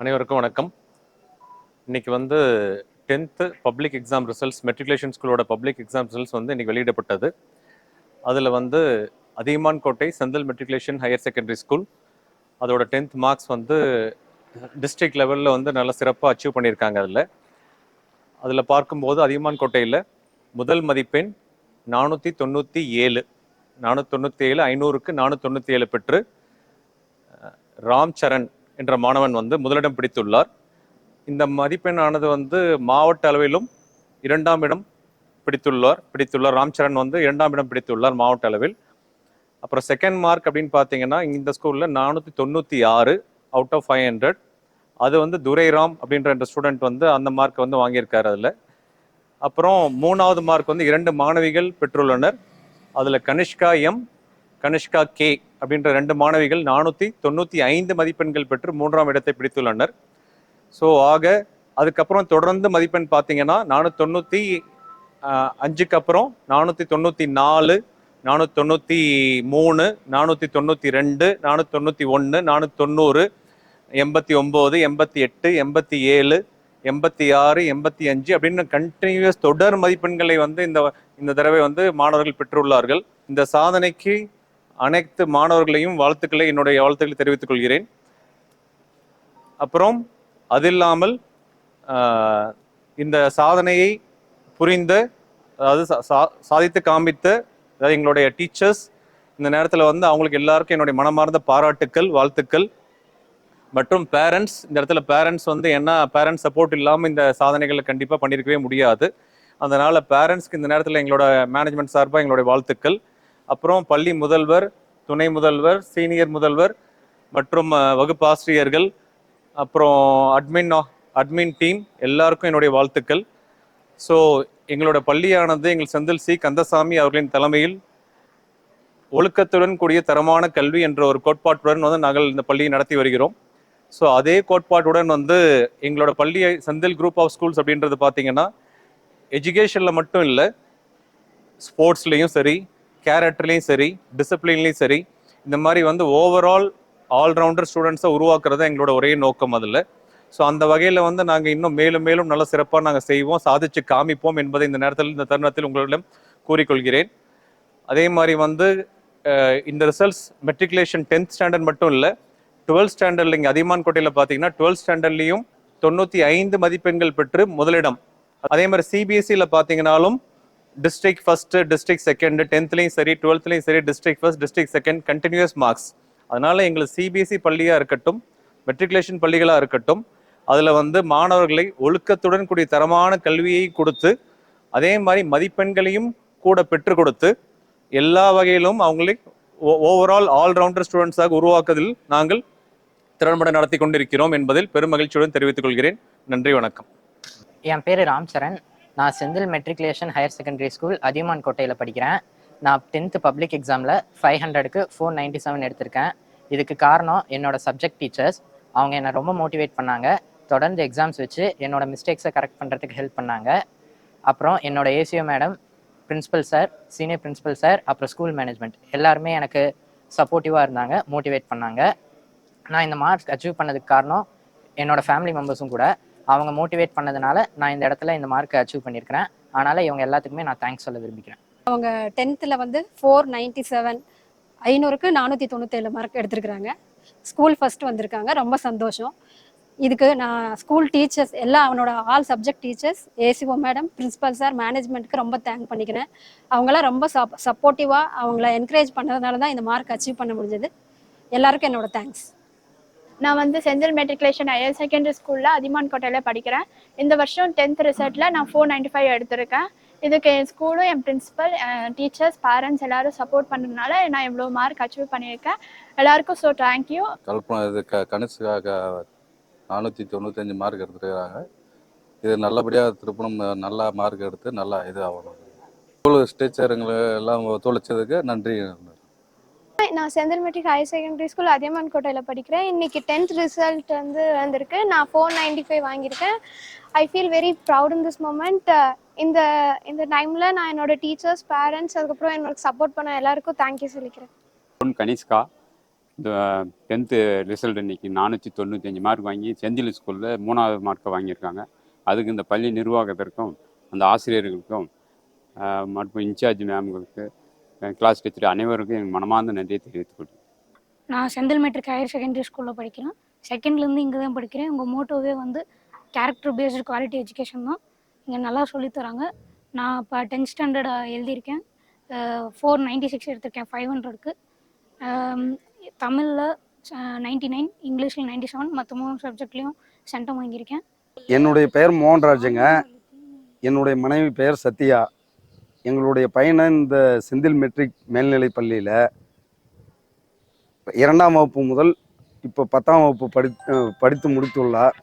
அனைவருக்கும் வணக்கம். இன்னைக்கு வந்து tenth public exam results matriculation ஸ்கூலோட பப்ளிக் எக்ஸாம் ரிசல்ட்ஸ் வந்து இன்னைக்கு வெளியிடப்பட்டது. அதில் வந்து Athiyaman Kottai Senthil matriculation higher secondary school அதோட டென்த் மார்க்ஸ் வந்து டிஸ்ட்ரிக்ட் லெவலில் வந்து நல்ல சிறப்பாக அச்சீவ் பண்ணியிருக்காங்க அதில். அதில் பார்க்கும்போது அதியமான் கோட்டையில் முதல் மதிப்பெண் நானூற்றி தொண்ணூற்றி ஏழு. நானூற்றி தொண்ணூற்றி ஏழு ஐநூறுக்கு நானூற்றி தொண்ணூற்றி ஏழு பெற்று ராம் சரண் என்ற மாணவன் வந்து முதலிடம் பிடித்துள்ளார். இந்த மதிப்பெண்ணானது வந்து மாவட்ட அளவிலும் இரண்டாம் இடம் பிடித்துள்ளார். பிடித்துள்ளார். ராம்சரண் வந்து இரண்டாம் இடம் பிடித்துள்ளார் மாவட்ட அளவில். அப்புறம் செகண்ட் மார்க் அப்படின்னு பார்த்தீங்கன்னா இந்த ஸ்கூலில் நானூற்றி தொண்ணூற்றி ஆறு அவுட் ஆஃப் ஃபைவ் ஹண்ட்ரட் அது வந்து துரைராம் அப்படின்ற அந்த ஸ்டூடெண்ட் வந்து அந்த மார்க்கை வந்து வாங்கியிருக்காரு அதில். அப்புறம் மூணாவது மார்க் வந்து இரண்டு மாணவிகள் பெற்றுள்ளனர். அதில் கனிஷ்கா எம் கனிஷ்கா கே அப்படின்ற ரெண்டு மாணவிகள் நானூற்றி தொண்ணூற்றி ஐந்து மதிப்பெண்கள் பெற்று மூன்றாம் இடத்தை பிடித்துள்ளனர். ஸோ ஆக அதுக்கப்புறம் தொடர்ந்து மதிப்பெண் பார்த்தீங்கன்னா நானூற்றி தொண்ணூற்றி அஞ்சுக்கு அப்புறம் நானூற்றி தொண்ணூற்றி நாலு நானூற்றி தொண்ணூற்றி மூணு நானூற்றி தொண்ணூற்றி ரெண்டு நானூற்றி தொண்ணூற்றி ஒன்று நானூற்றி தொண்ணூறு எண்பத்தி ஒம்பது எண்பத்தி எட்டு எண்பத்தி ஏழு எண்பத்தி ஆறு எண்பத்தி அஞ்சு அப்படின்னு கண்டினியூஸ் தொடர் மதிப்பெண்களை வந்து இந்த இந்த தடவை வந்து மாணவர்கள் பெற்றுள்ளார்கள். இந்த சாதனைக்கு அனைத்து மாணவர்களையும் வாழ்த்துக்களை என்னுடைய வாழ்த்துக்களை தெரிவித்துக் கொள்கிறேன். அப்புறம் அது இல்லாமல் இந்த சாதனையை புரிந்த அதாவது சா- சா- சாதித்து காண்பித்த அதாவது எங்களுடைய டீச்சர்ஸ் இந்த நேரத்தில் வந்து அவங்களுக்கு எல்லாருக்கும் என்னுடைய மனமார்ந்த பாராட்டுக்கள் வாழ்த்துக்கள். மற்றும் பேரண்ட்ஸ் இந்த இடத்துல பேரண்ட்ஸ் வந்து என்ன பேரண்ட்ஸ் சப்போர்ட் இல்லாமல் இந்த சாதனைகளை கண்டிப்பாக பண்ணியிருக்கவே முடியாது. அதனால் பேரண்ட்ஸ்க்கு இந்த நேரத்தில் எங்களோட மேனேஜ்மெண்ட் சார்பாக எங்களுடைய வாழ்த்துக்கள். அப்புறம் பள்ளி முதல்வர் துணை முதல்வர் சீனியர் முதல்வர் மற்றும் வகுப்பாசிரியர்கள் அப்புறம் அட்மின் அட்மின் டீம் எல்லாருக்கும் என்னுடைய வாழ்த்துக்கள். ஸோ எங்களோட பள்ளியானது எங்கள் செந்தில் சி. கந்தசாமி அவர்களின் தலைமையில் ஒழுக்கத்துடன் கூடிய தரமான கல்வி என்ற ஒரு கோட்பாட்டுடன் வந்து நாங்கள் இந்த பள்ளியை நடத்தி வருகிறோம். ஸோ அதே கோட்பாட்டுடன் வந்து எங்களோட பள்ளியை செந்தில் குரூப் ஆஃப் ஸ்கூல்ஸ் அப்படின்றது பார்த்தீங்கன்னா எஜுகேஷனில் மட்டும் இல்லை ஸ்போர்ட்ஸ்லேயும் சரி கேரக்டர்லேயும் சரி டிசிப்ளின்லேயும் சரி இந்த மாதிரி வந்து ஓவரால் ஆல்ரவுண்டர் ஸ்டூடெண்ட்ஸை உருவாக்குறது எங்களோட ஒரே நோக்கம் அதில். ஸோ அந்த வகையில் வந்து நாங்கள் இன்னும் மேலும் மேலும் நல்ல சிறப்பாக நாங்கள் செய்வோம் சாதிச்சு காமிப்போம் என்பதை இந்த நேரத்தில் இந்த தருணத்தில் உங்களிடம் கூறிக்கொள்கிறேன். அதே மாதிரி வந்து இந்த ரிசல்ட்ஸ் மெட்ரிகுலேஷன் டென்த் ஸ்டாண்டர்ட் மட்டும் இல்லை டுவெல்த் ஸ்டாண்டர்டில் இங்கே அதியமான் கோட்டையில் பார்த்தீங்கன்னா டுவெல்த் ஸ்டாண்டர்ட்லையும் தொண்ணூற்றி ஐந்து மதிப்பெண்கள் பெற்று முதலிடம். அதே மாதிரி சிபிஎஸ்சியில் பார்த்தீங்கன்னாலும் டிஸ்ட்ரிக்ட் ஃபர்ஸ்ட் டிஸ்ட்ரிக்ட் செகண்ட் டென்த்லையும் சரி டுவெல்த்லையும் சரி district first district second continuous marks அதனால எங்களுக்கு சிபிஎஸ்சி பள்ளியாக இருக்கட்டும் மெட்ரிகுலேஷன் பள்ளிகளாக இருக்கட்டும் அதில் வந்து மாணவர்களை ஒழுக்கத்துடன் கூடிய தரமான கல்வியை கொடுத்து அதே மாதிரி மதிப்பெண்களையும் கூட பெற்றுக் கொடுத்து எல்லா வகையிலும் அவங்களை ஓவரால் ஆல்ரவுண்டர் ஸ்டூடெண்ட்ஸாக உருவாக்குவதில் நாங்கள் திறன்பட நடத்தி கொண்டிருக்கிறோம் என்பதில் பெரும் மகிழ்ச்சியுடன் தெரிவித்துக் கொள்கிறேன். நன்றி வணக்கம். என் பேர் ராம்சரண். நான் Senthil matriculation higher secondary school Athiyaman கோட்டையில் படிக்கிறேன். நான் டென்த்து பப்ளிக் எக்ஸாமில் ஃபைவ் ஹண்ட்ரடுக்கு ஃபோர் நைன்ட்டி செவன் எடுத்திருக்கேன். இதுக்கு காரணம் என்னோட சப்ஜெக்ட் டீச்சர்ஸ் அவங்க என்னை ரொம்ப மோட்டிவேட் பண்ணாங்க. தொடர்ந்து எக்ஸாம்ஸ் வச்சு என்னோட மிஸ்டேக்ஸை கரெக்ட் பண்ணுறதுக்கு ஹெல்ப் பண்ணாங்க. அப்புறம் என்னோட ஏசியோ madam principal sir senior principal sir அப்புறம் ஸ்கூல் மேனேஜ்மெண்ட் எல்லாருமே எனக்கு சப்போர்ட்டிவாக இருந்தாங்க மோட்டிவேட் பண்ணாங்க. நான் இந்த மார்க்ஸ் அச்சீவ் பண்ணதுக்கு காரணம் என்னோட ஃபேமிலி மெம்பர்ஸும் கூட. அவங்க மோட்டிவேட் பண்ணதுனால நான் இந்த இடத்துல இந்த மார்க்கை அச்சீவ் பண்ணியிருக்கிறேன். அதனால் இவங்க எல்லாத்துக்குமே நான் தேங்க்ஸ் சொல்ல விரும்பிக்கிறேன். அவங்க டென்த்தில் வந்து ஃபோர் நைன்ட்டி செவன் ஐநூறுக்கு நானூற்றி தொண்ணூத்தேழு மார்க் எடுத்திருக்கிறாங்க. ஸ்கூல் ஃபர்ஸ்ட் வந்திருக்காங்க. ரொம்ப சந்தோஷம். இதுக்கு நான் ஸ்கூல் டீச்சர்ஸ் எல்லாம் அவனோட all subject teachers ACO madam principal sir மேனேஜ்மெண்ட்டுக்கு ரொம்ப தேங்க் பண்ணிக்கிறேன். அவங்களாம் ரொம்ப சப் சப்போர்ட்டிவாக அவங்கள என்கரேஜ் பண்ணதுனால தான் இந்த மார்க் அச்சீவ் பண்ண முடிஞ்சது. எல்லாருக்கும் என்னோட தேங்க்ஸ் நான் வந்து செந்தில் மெட்ரிகுலேஷன் ஹையர் செகண்டரி ஸ்கூலில் அதிமான் கோட்டையில் படிக்கிறேன். இந்த வருஷம் டென்த் ரிசல்ட்டில் நான் ஃபோர் நைன்டி ஃபைவ் எடுத்திருக்கேன். இதுக்கு என் ஸ்கூலும் என் பிரின்சிபல் டீச்சர்ஸ் பேரண்ட்ஸ் எல்லாரும் சப்போர்ட் பண்ணதுனால நான் இவ்வளோ மார்க் அச்சீவ் பண்ணியிருக்கேன். எல்லாருக்கும் ஸோ தேங்க்யூ கல்பனா இது க கணிசுக்காக நானூற்றி தொண்ணூத்தஞ்சு மார்க் எடுத்துருக்கிறாங்க. இது நல்லபடியாக திருப்பணம் நல்லா மார்க் எடுத்து நல்லா இது ஆகணும். ஸ்கூல் டீச்சருங்களை எல்லாம் ஒத்துழைச்சதுக்கு நன்றி. நான் Senthil matric higher secondary school Athiyaman கோட்டையில் படிக்கிறேன். இன்னைக்கு டென்த் ரிசல்ட் வந்து வந்திருக்கு. நான் ஃபோர் நைன்டி ஃபைவ் வாங்கியிருக்கேன். I feel very proud in this moment இந்த இந்த டைமில் நான் என்னோட டீச்சர்ஸ் பேரண்ட்ஸ் அதுக்கப்புறம் என்னோட சப்போர்ட் பண்ண எல்லாருக்கும் தேங்க்யூ சொல்லிக்கிறேன். பொன் கனிஷ்கா இந்த டென்த்து ரிசல்ட் இன்னைக்கு நானூற்றி தொண்ணூத்தஞ்சு மார்க் வாங்கி செந்தில் ஸ்கூலில் மூணாவது மார்க்கை வாங்கியிருக்காங்க. அதுக்கு இந்த பள்ளி நிர்வாகத்திற்கும் அந்த ஆசிரியர்களுக்கும் மற்றும் இன்சார்ஜ் மேம்களுக்கு கிளாஸ் டீச்சர் அனைவருக்கும் என் மனமார்ந்த நன்றியை தெரிவித்துக் கொள்கிறேன். நான் செந்தில் மெட்ரிக் ஹையர் செகண்டரி ஸ்கூலில் படிக்கிறேன். செகண்ட்லேருந்து இங்கே தான் படிக்கிறேன். உங்கள் மோட்டோவே வந்து கேரக்டர் பேஸ்டு குவாலிட்டி எஜுகேஷன் தான். இங்கே நல்லா சொல்லித் தராங்க. நான் இப்போ டென்த் ஸ்டாண்டர்ட் எழுதியிருக்கேன். ஃபோர் நைன்டி சிக்ஸ் எடுத்திருக்கேன். ஃபைவ் ஹண்ட்ரட்க்கு தமிழில் நைன்டி நைன் இங்கிலீஷில் நைன்டி செவன் மற்ற மூணு சப்ஜெக்ட்லேயும் சென்டம் வாங்கியிருக்கேன். என்னுடைய பெயர் மோகன்ராஜுங்க. என்னுடைய மனைவி பெயர் சத்யா. எங்களுடைய பயணம் இந்த செந்தில் மெட்ரிக் மேல்நிலைப் பள்ளியில் இரண்டாம் வகுப்பு முதல் இப்போ பத்தாம் வகுப்பு படி படித்து முடித்துள்ளார்.